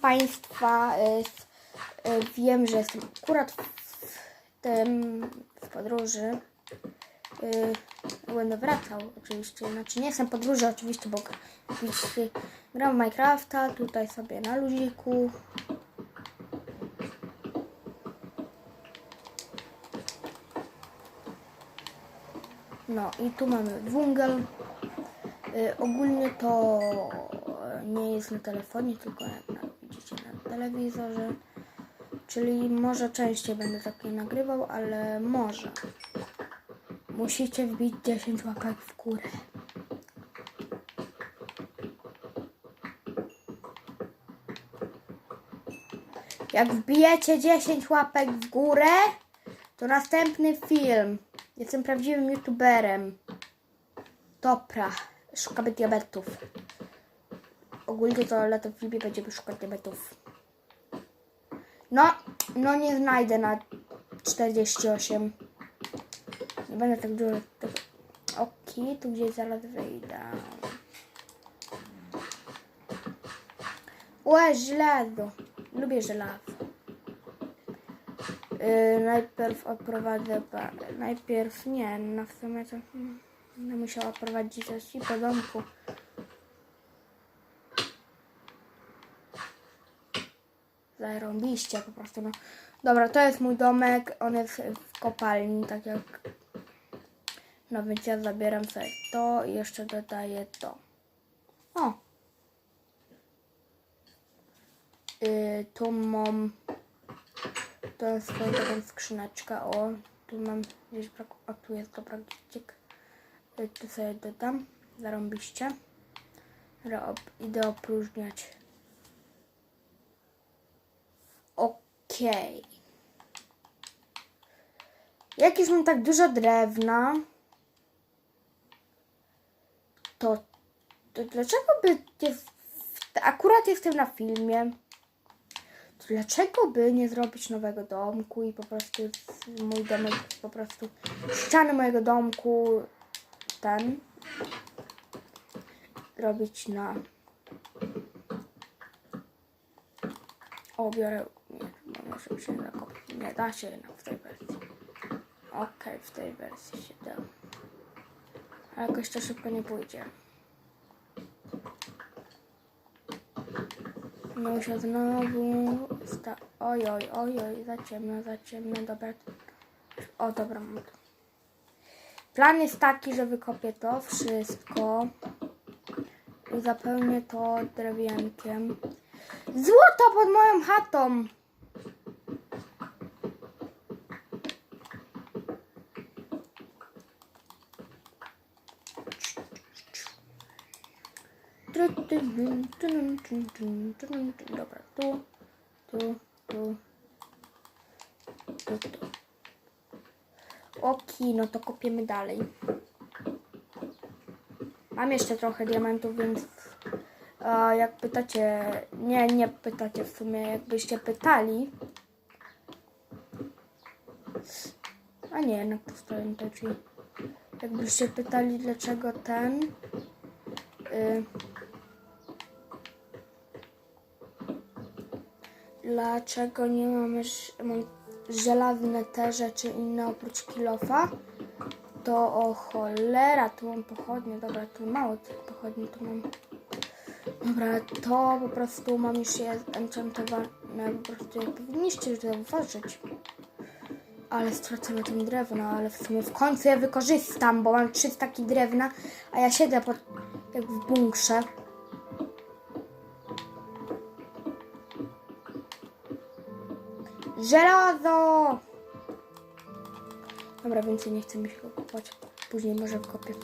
Państwa. y, y, Wiem, że jestem akurat w tym w podróży. Y, Będę wracał oczywiście. Znaczy nie jestem w podróży oczywiście, bo oczywiście gram Minecrafta. Tutaj sobie na luziku. No i tu mamy wungel. Ogólnie to nie jest na telefonie, tylko na telewizorze. Czyli może częściej będę takie nagrywał, ale może. Musicie wbić 10 łapek w górę. Jak wbijecie 10 łapek w górę, to następny film. Jestem prawdziwym youtuberem. Dobra, szukamy diabełtów. Ogólnie to lato w Libie będziemy szukać diabełtów. No, no nie znajdę na 48. Nie będę tak dużo tego... Okej, tu gdzieś zaraz wyjdę. Łe, żelazo. Lubię żelazo. Yy, najpierw oprowadzę parę. Najpierw nie, no w sumie to hmm, będę musiała prowadzić coś po domku. Zarąbiście po prostu, no. Dobra, to jest mój domek, on jest w kopalni, tak jak... No więc ja zabieram sobie to i jeszcze dodaję to. O! Yy, tu mam... To jest swoją taką skrzyneczkę, o. Tu mam gdzieś brak... O, tu jest dobra gdzieś. Yy, Tu sobie dodam. Zarąbiście. Op- idę opróżniać. Okej. Jak już mam tak dużo drewna, to, to dlaczego by nie, akurat jestem na filmie, to dlaczego by nie zrobić nowego domku i po prostu mój domek, po prostu ściany mojego domku, ten, robić na O, biorę. Się zakopić. Nie da się jednak w tej wersji. Okej, w tej wersji się da. A jakoś to szybko nie pójdzie. Muszę znowu. Sta- oj, oj, oj, oj, za ciemno, za ciemno, dobra. O, dobra, mam to. Plan jest taki, że wykopię to wszystko i zapełnię to drewienkiem. Złoto pod moją chatą! Dobra, tu, tu, tu, tu, tu. No to kopiemy dalej. Mam jeszcze trochę diamentów, więc a jak pytacie, nie, nie pytacie w sumie, jakbyście pytali. A nie, jednak stoi to, czyli jakbyście pytali, dlaczego ten. Y, dlaczego nie mamy ż- mam żelazne te rzeczy inne oprócz kilofa, to o cholera, tu mam pochodnie, dobra, tu mało tych pochodni, tu mam. Dobra, to po prostu mam już je enchantowane, po prostu jak powinniście już zauważyć. Ale stracę na tym drewno, ale w sumie w końcu je wykorzystam, bo mam 300 taki drewna, a ja siedzę pod, jak w bunkrze. Żelazo! Dobra, więcej nie chcę mi się go kupować. Później może kopię.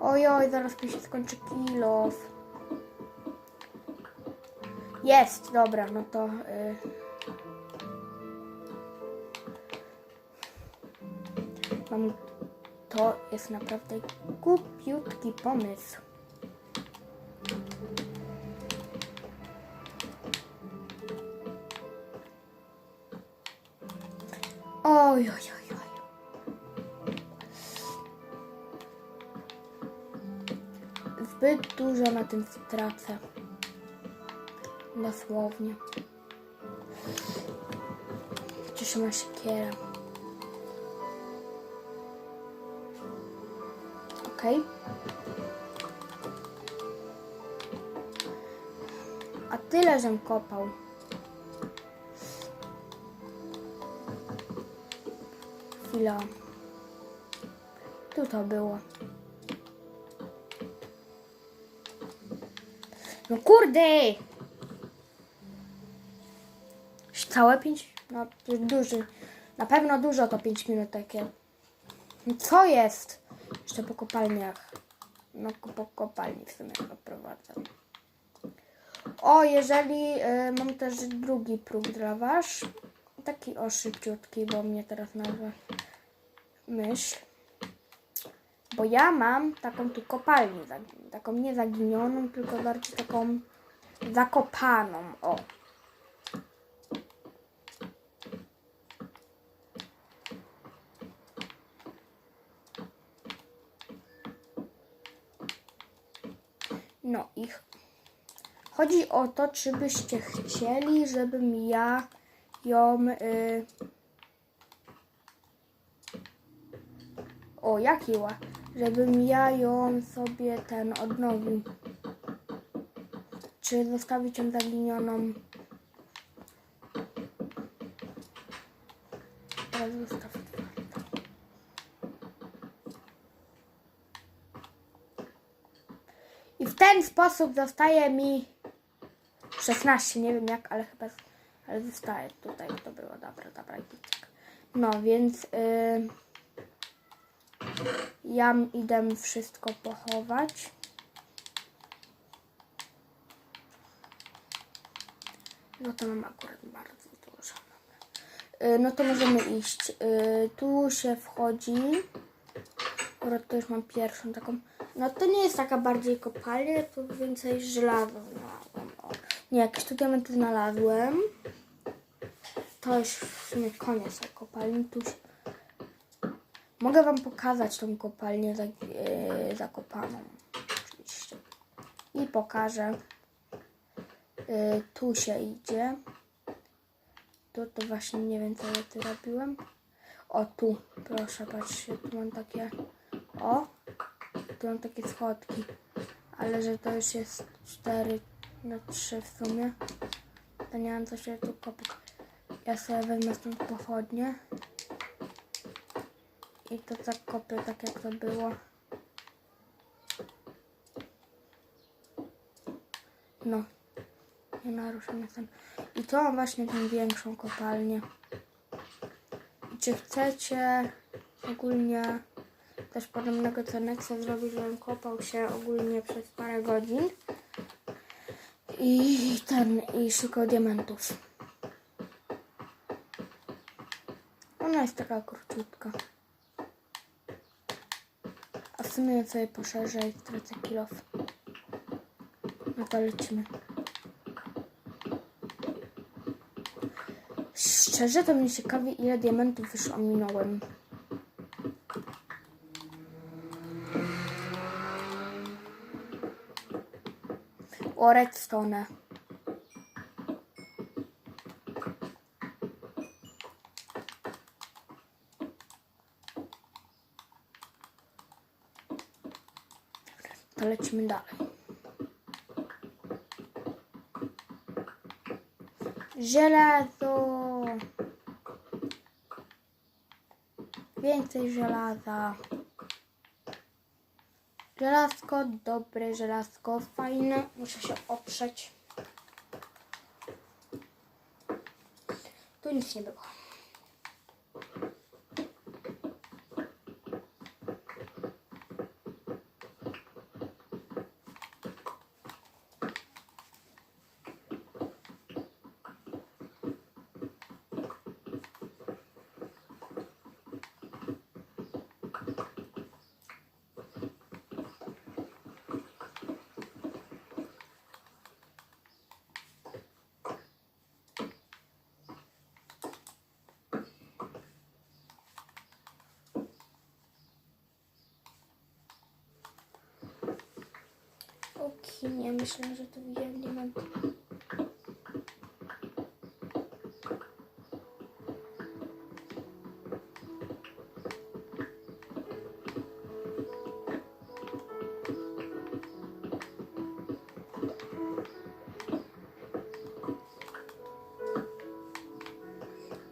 Ojoj, zaraz mi się skończy kilof. Jest, dobra, no to... Y... Mam... To jest naprawdę głupiutki pomysł. Oj, oj, oj, oj. Zbyt dużo na tym stracę. Dosłownie. Cieszę ma siekierę. Okej. A tyle, żem kopał. Chwila. Tu to było. No kurde! Całe 5? No duży. Na pewno dużo to 5 minut takie. No Co jest? Jeszcze po kopalniach. No po kopalni w sumie prowadzę. O, jeżeli y, mam też drugi próg dla was. Taki o szybciutki, bo mnie teraz nazwa myśl. Bo ja mam taką tu kopalnię, taką nie zaginioną, tylko bardziej taką zakopaną. O. No i ch- chodzi o to, czy byście chcieli, żebym ja ją. Y... O, jaki ła. Żebym ja ją sobie ten odnowił. Czy zostawić ją zaginioną? Teraz zostaw otwartą. I w ten sposób zostaje mi 16, nie wiem jak, ale chyba ale zostaje tutaj, to było dobra, dobra. No więc y, ja idę wszystko pochować. No to mam akurat bardzo dużo. Y, no to możemy iść. Y, tu się wchodzi. Akurat to już mam pierwszą taką. No to nie jest taka bardziej kopalnia, to więcej żelaza znalazłem. O. Nie, jakieś tu diamenty znalazłem. To już w sumie koniec tej kopalni. Tu się... Mogę wam pokazać tą kopalnię yy, zakopaną. Oczywiście. I pokażę. Yy, tu się idzie. Tu to właśnie nie wiem co ja tu robiłem. O tu, proszę, patrzcie, tu mam takie. O, tu mam takie schodki. Ale że to już jest 4 na 3 w sumie. To nie mam co się tu kopać. Ja sobie wezmę stąd pochodnie. I to tak kopię, tak jak to było. No. Nie naruszam ten. I to mam właśnie tą większą kopalnię. I czy chcecie ogólnie też podobnego co Nexa zrobił, żebym kopał się ogólnie przez parę godzin. I ten, i szukał diamentów. Ona jest taka króciutka. W sumie sobie poszerzę i stracę kilof. No to lecimy. Szczerze to mnie ciekawi ile diamentów już ominąłem. O redstone. Lecimy dalej. Żelazo. Więcej żelaza. Żelazko, dobre żelazko, fajne. Muszę się oprzeć. Tu nic nie było. jaskinie. Myślę, że tu wiem, nie mam.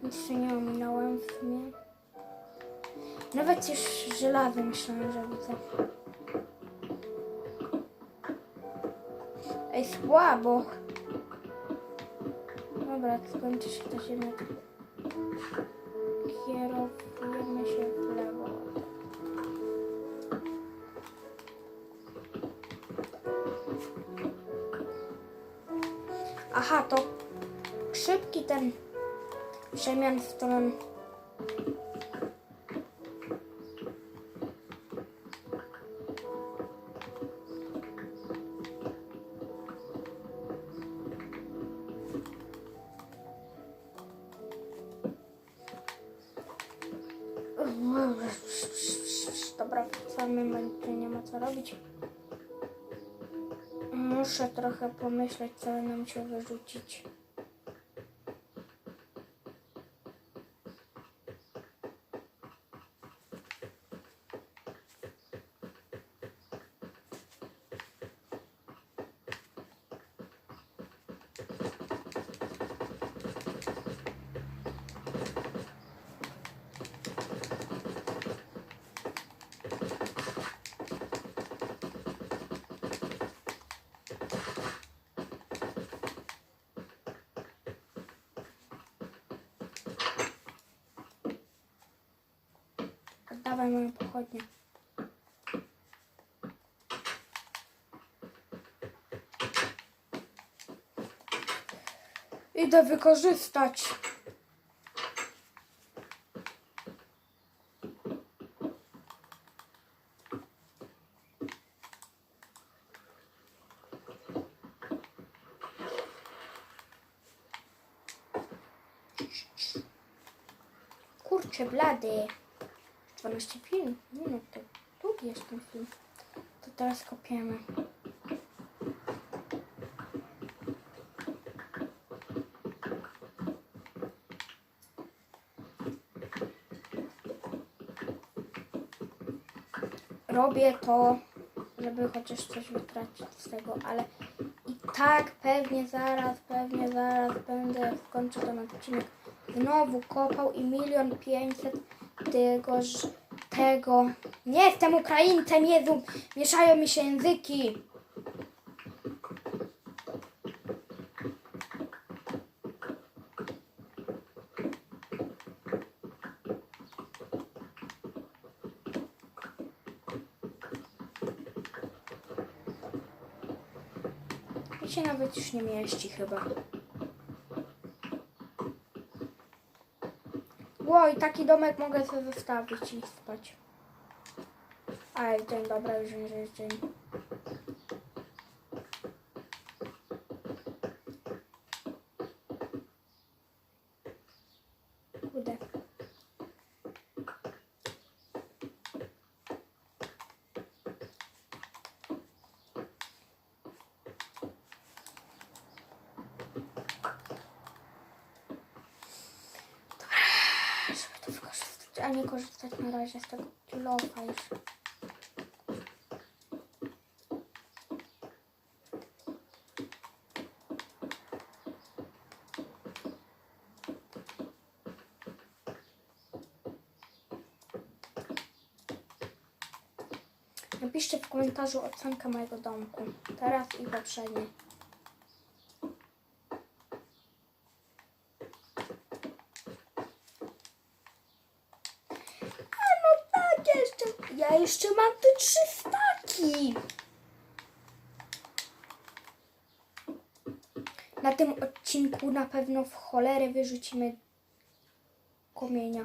Nic nie ominąłem w sumie. Nawet już żelazo myślałem, że widzę. Ej, słabo. Dobra, skończy się ta ziemia. Kierujemy się w lewo. Aha, to szybki ten przemian stron. Dobra, robić. Muszę trochę pomyśleć, co nam się wyrzucić. Oddawaj moją pochodnię. Idę wykorzystać. Kurczę, blady. 12 film. Minut to długi jest ten film. To teraz kopiemy. Robię to, żeby chociaż coś wytracić z tego, ale i tak pewnie zaraz, pewnie zaraz będę skończył ten odcinek. Znowu kopał i milion pięćset tegoż, tego. Nie jestem Ukraińcem, Jezu, mieszają mi się języki. I się nawet już nie mieści chyba. Ło, i taki domek mogę sobie wystawić i spać. Ale dzień dobra, już jest dzień. Kurde. żeby to wykorzystać, a nie korzystać na razie z tego kilofa już. Napiszcie w komentarzu ocenkę mojego domku. Teraz i poprzedniej. A no tak, ja jeszcze, ja jeszcze mam te trzy staki. Na tym odcinku na pewno w cholerę wyrzucimy komienia.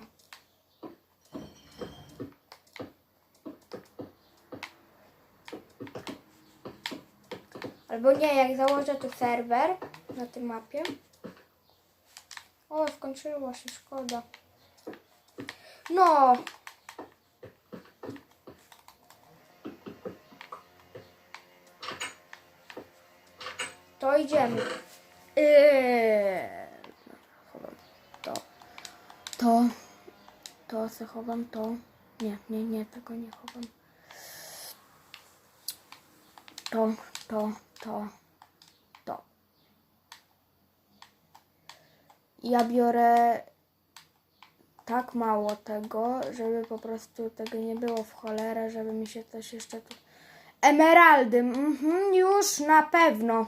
Albo nie, jak założę tu serwer na tym mapie. O, skończyło się, szkoda. No. Idziemy. Chowam to. To. To se chowam to. Nie, nie, nie, tego nie chowam. To, to, to, to. Ja biorę tak mało tego, żeby po prostu tego nie było w cholerę, żeby mi się coś jeszcze tu... Emeraldy, mhm, już na pewno.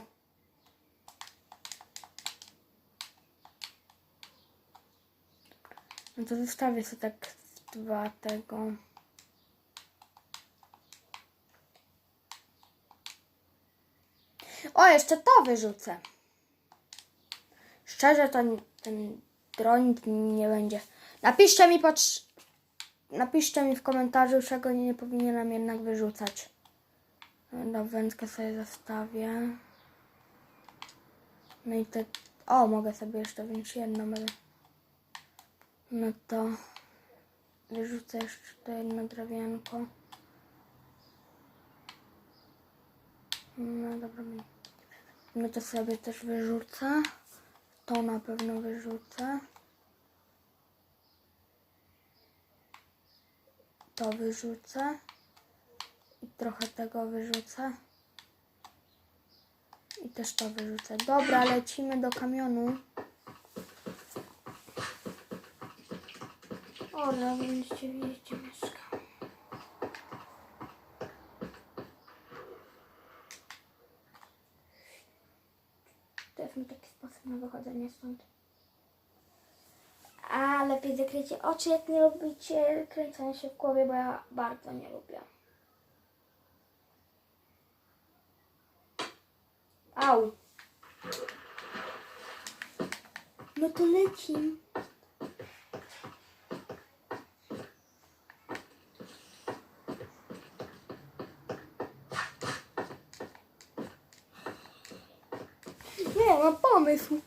No to zostawię sobie tak dwa tego. O, jeszcze to wyrzucę. Szczerze, to ten dronik nie będzie. Napiszcie mi pod... Napiszcie mi w komentarzu, czego nie powinienem jednak wyrzucać. No, wędkę sobie zostawię. No i te... O, mogę sobie jeszcze wziąć jedną, ale... No to... Wyrzucę jeszcze to jedno drewienko. No dobra. No to sobie też wyrzucę. To na pewno wyrzucę. To wyrzucę. I trochę tego wyrzucę. I też to wyrzucę. Dobra, lecimy do kamionu. O, no będziecie wiedzieć, gdzie mieszkam. To jest mój taki sposób na wychodzenie stąd. A lepiej zakryjcie oczy, jak nie lubicie kręcenia się w głowie, bo ja bardzo nie lubię. Au. No to lecimy. Nie, mam pomysł.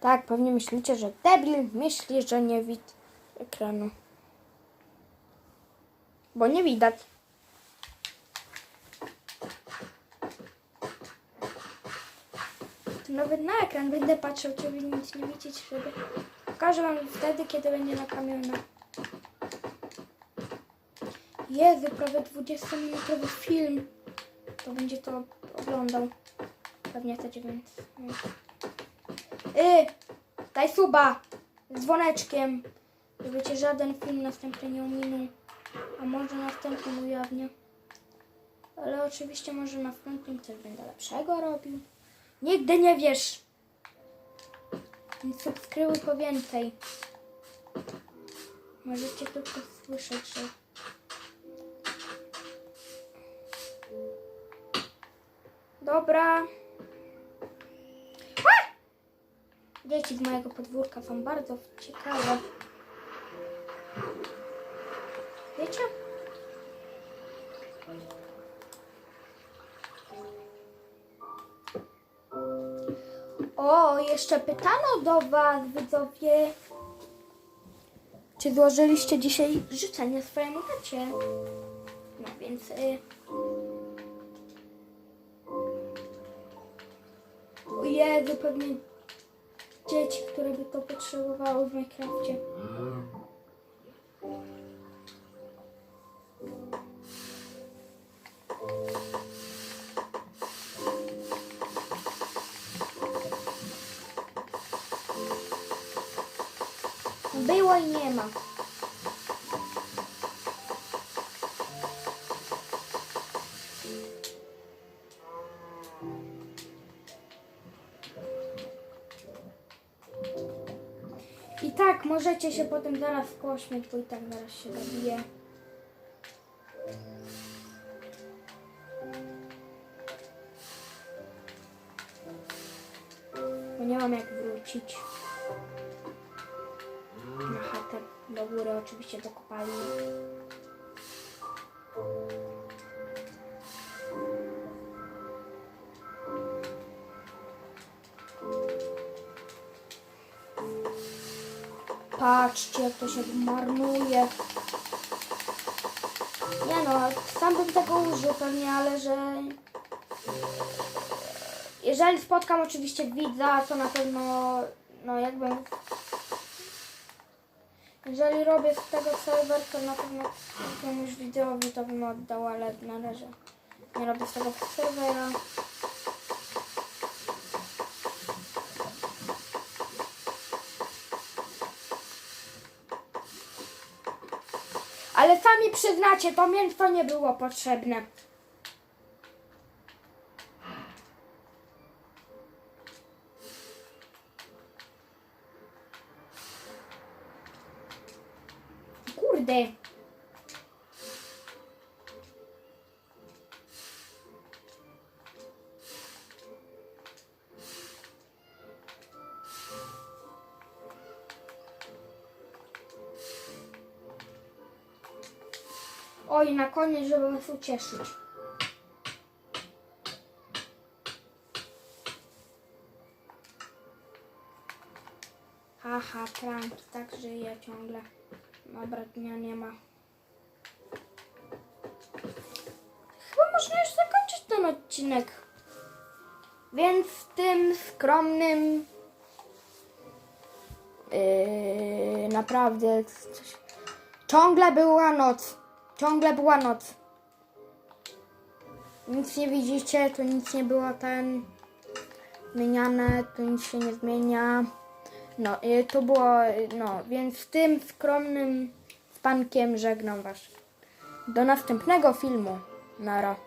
Tak, pewnie myślicie, że debil myśli, że nie widzi ekranu. Bo nie widać. To nawet na ekran będę patrzył, czy wy nic nie widzieć wtedy. Pokażę wam wtedy, kiedy będzie na kamionach. Jezu, prawie 20-minutowy film. To będzie to oglądał. Pewnie chcecie, więc... Y, daj suba z dzwoneczkiem, żeby żaden film następny nie ominął. A może następnym ujawnię. Ale oczywiście może następnym coś będę lepszego robił. Nigdy nie wiesz. Więc subskrybuj po więcej. Możecie tylko słyszeć, że Dobra. A! Dzieci z mojego podwórka są bardzo ciekawe. Wiecie? O, jeszcze pytano do Was, widzowie. Czy złożyliście dzisiaj życzenie swojemu tacie? No więc... Y O Jezu, pewnie dzieci, które by to potrzebowały w Minecrafcie. Było i nie ma. Możecie się potem zaraz pośmiać, bo i tak zaraz się zabije. Patrzcie, jak to się marnuje. Nie no, sam bym tego użył pewnie, ale że... Jeżeli spotkam oczywiście widza, to na pewno, no jakbym... Jeżeli robię z tego serwer, to na pewno jakiemuś widzowi to bym oddał, ale na razie Nie robię z tego serwera. Ale sami przyznacie, to mięso nie było potrzebne. Na koniec, żeby was ucieszyć. Haha, pranki, tak żyje ciągle. Dobra, dnia nie ma. Chyba można już zakończyć ten odcinek. Więc w tym skromnym yy, naprawdę ciągle była noc. Ciągle była noc. Nic nie widzicie, tu nic nie było ten zmieniane, tu nic się nie zmienia. No, to było, no, więc tym skromnym spankiem żegnam Was. Do następnego filmu. Nara.